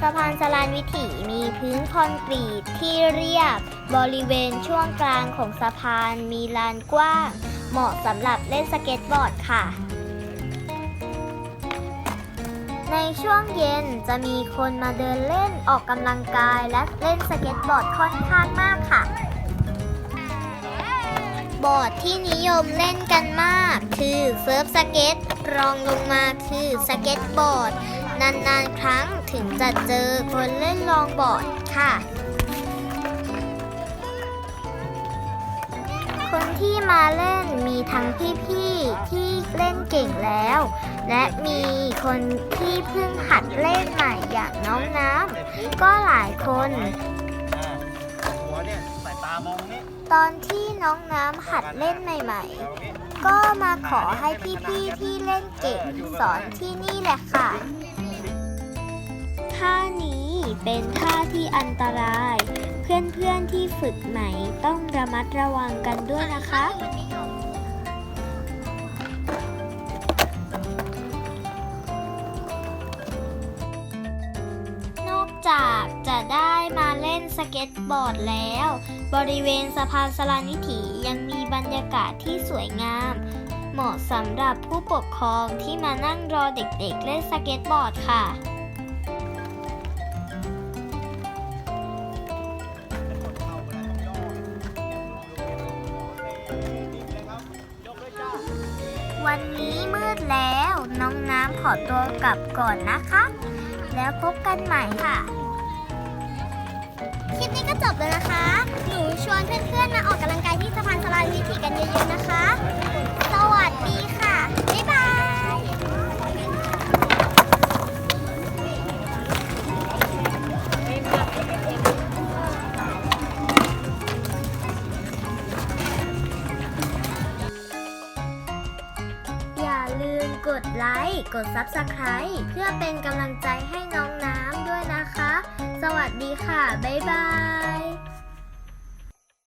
สะพานสลานวิถีมีพื้นคอนกรีตที่เรียบบริเวณช่วงกลางของสะพานมีลานกว้าง เหมาะสำหรับเล่นสเก็ตบอร์ดค่ะ ในช่วงเย็นจะมีคนมาเดินเล่นออกกำลังกายและเล่นสเก็ตบอร์ดค่อนข้างมากค่ะ บอร์ดที่นิยมเล่นกันมาก คือเซิร์ฟสเก็ตรองลงมาคือสเก็ตบอร์ด นานๆครั้งถึงจะเจอคนเล่นลองบอร์ดค่ะ คนที่มาเล่นมีทั้งพี่ๆที่เล่นเก่งแล้ว และมีคนที่เพิ่งหัดเล่นใหม่อย่างน้องน้ำก็หลายคน หัวเนี่ยสายตามองนี่ตอนที่น้องน้ำหัดเล่นใหม่ๆ ก็มาขอให้พี่ๆที่เล่นเก่งสอนที่นี่แหละค่ะ เป็นท่าที่อันตราย เพื่อนๆที่ฝึกใหม่ต้องระมัดระวังกันด้วยนะคะ นอกจากจะได้มาเล่นสเก็ตบอร์ดแล้ว บริเวณสะพานสลานิถียังมีบรรยากาศที่สวยงาม เหมาะสำหรับผู้ปกครองที่มานั่งรอเด็กๆเล่นสเก็ตบอร์ดค่ะ นี้มืดแล้ว น้องน้ำขอตัวกลับก่อนนะคะ แล้วพบกันใหม่ค่ะ คลิปนี้ก็จบแล้วนะคะ หนูชวนเพื่อนๆมาออกกำลังกายที่สะพานสลานวิถีกันเยอะๆนะคะ ดไลค์กด Subscribe เพื่อเป็นกำลังใจให้น้องน้ำด้วยนะคะ สวัสดีค่ะ บ๊ายบาย